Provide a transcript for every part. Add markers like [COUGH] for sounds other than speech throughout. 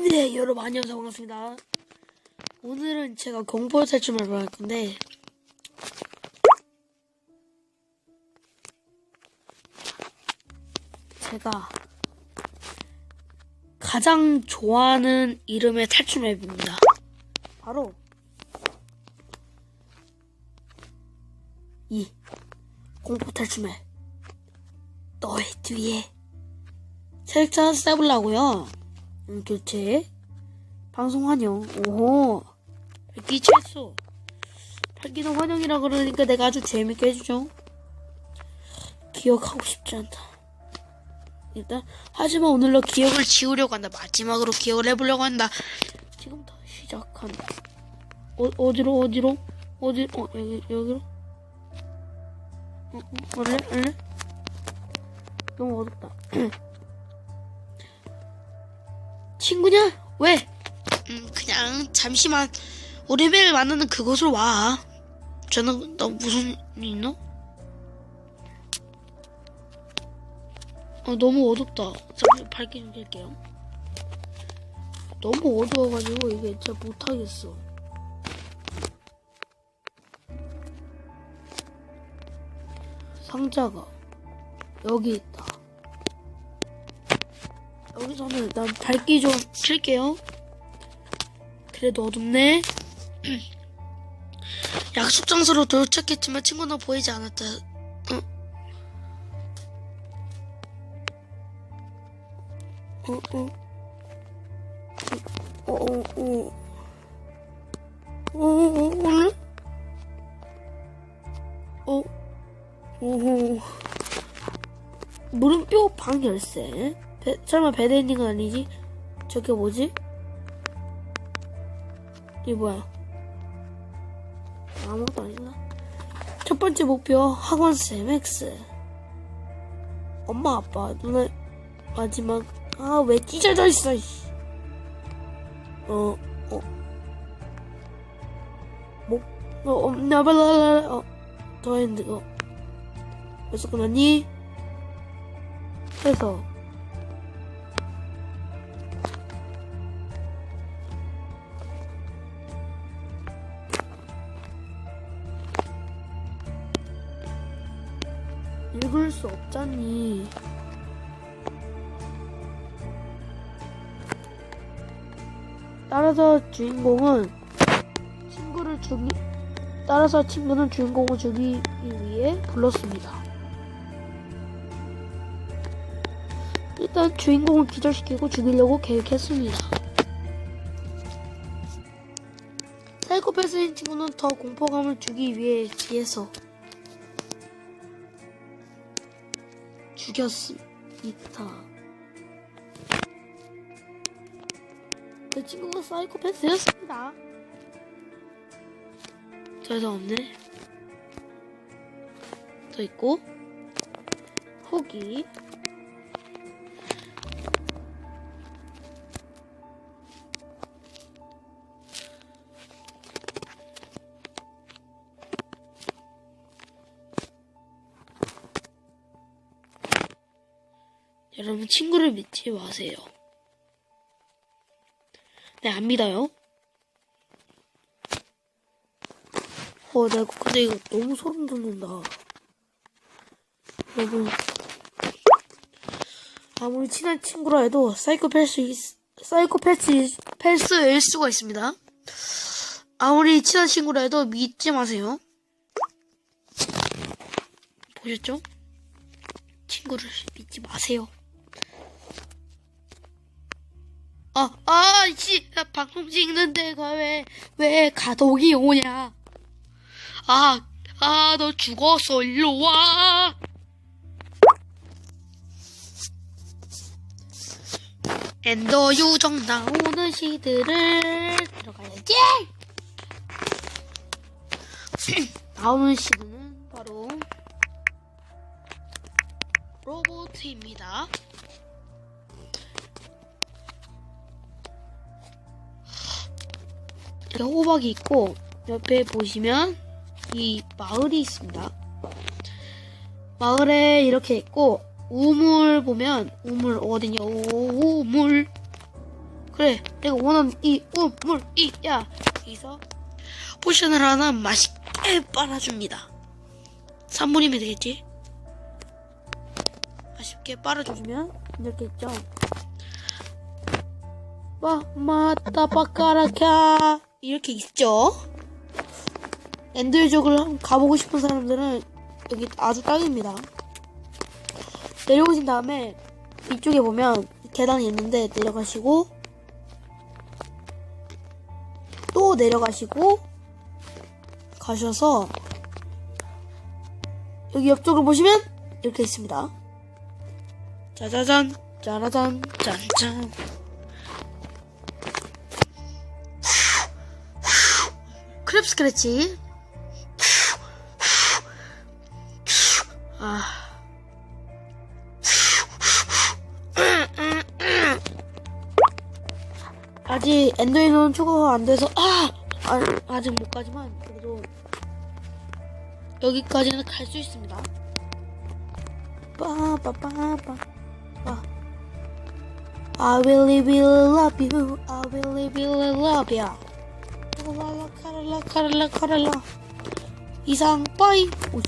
네, 여러분 안녕하세요. 반갑습니다. 오늘은 제가 공포 탈춤을 할 건데 제가 가장 좋아하는 이름의 탈춤 앱입니다. 바로 이 공포 탈춤 앱 너의 뒤에 세력자 써보려고요. 음, 교체. 방송 환영. 오호. 백기 최소 백기는 환영이라 그러니까 내가 아주 재밌게 해주죠. 기억하고 싶지 않다. 일단 하지만 오늘로 기억을 지우려고 한다. 마지막으로 기억을 해보려고 한다. 지금부터 시작한다 어, 어디로 어디로? 어디 어 여기 여기로? 어, 어, 원래 원래? 너무 어둡다 [CLEARS THROAT] 친구냐? 왜? 음, 그냥 잠시만 우리 매일 만나는 그곳으로 와. 저는 너 무슨 일 있나? 어, 너무 어둡다. 잠시 밝게 좀 켤게요. 너무 어두워가지고 이게 진짜 못하겠어. 상자가 여기 있다. 여기서는 일단 밝기 좀 킬게요. 그래도 어둡네. [CLEARS THROAT] 약속 장소로 도착했지만 친구는 보이지 않았다. 어? 어, 어. 어, 어, 어. 어, 어, 오늘? 어, 어, 물음표 방 열쇠. 배, 설마 배드엔딩은 아니지? 저게 뭐지? 이게 뭐야? 아무것도 아닌가? 첫 번째 목표 학원쌤 X 엄마 아빠 누나 마지막 아 왜 찢어져 있어 이씨. 어, 어. 목, 어, 어, 나발라라, 어, 더 핸드, 어. 벌써 끝났니? 해서, 수 없잖니. 따라서 주인공은 친구를 죽이 따라서 친구는 주인공을 죽이기 위해 불렀습니다. 일단 주인공을 기절시키고 죽이려고 계획했습니다. 사이코패스인 친구는 더 공포감을 주기 위해 뒤에서 죽였습니다. 그 친구가 사이코패스였습니다. 더 이상 없네. 더 있고 후기 여러분 친구를 믿지 마세요. 네, 안 믿어요. 어, 나 근데 이거 너무 소름 돋는다. 여러분, 아무리 친한 친구라 해도 사이코패스, 사이코패스, 패스일 수가 있습니다. 아무리 친한 친구라 해도 믿지 마세요. 보셨죠? 친구를 믿지 마세요. 아, 아, 씨, 나 방송 찍는 데가 왜, 왜 가독이 오냐? 아, 아, 너 죽었어, 일로 와! 엔더 유정 나오는 시드를 들어가야지! [CLEARS THROAT] 나오는 시드는 바로 로보트입니다. 이렇게 호박이 있고 옆에 보시면 이 마을이 있습니다. 마을에 이렇게 있고 우물 보면 우물 어디냐? 우물. 그래 내가 원하는 이 우물 이야. 여기서 포션을 하나 맛있게 빨아줍니다. 3분이면 되겠지? 맛있게 빨아주면 이렇게 있죠? 마마따 바까라캬 이렇게 있죠? 엔더족을 한번 가보고 싶은 사람들은 여기 아주 딱입니다. 내려오신 다음에 이쪽에 보면 계단이 있는데 내려가시고 또 내려가시고 가셔서 여기 옆쪽을 보시면 이렇게 있습니다. 짜자잔 짜라잔 짠짠 크랩 스크래치 아 아직 엔더에는 초과가 안 돼서 아! 아 아 직 못 가지만 그래도 여기까지는 갈 수 있습니다. 빠빠빠빠 빠. I really really love you. I really really love you. 카랄라 카랄라 카랄라 카랄라 이상 빠이 오,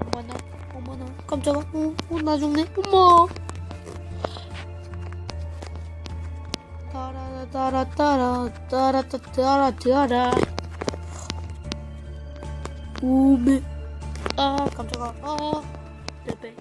어머나 어머나 깜짝아 어, 어, 나 죽네. 엄마. 따라 따라 따라 따라 따라 따라 오메. 아 깜짝아. 아 내배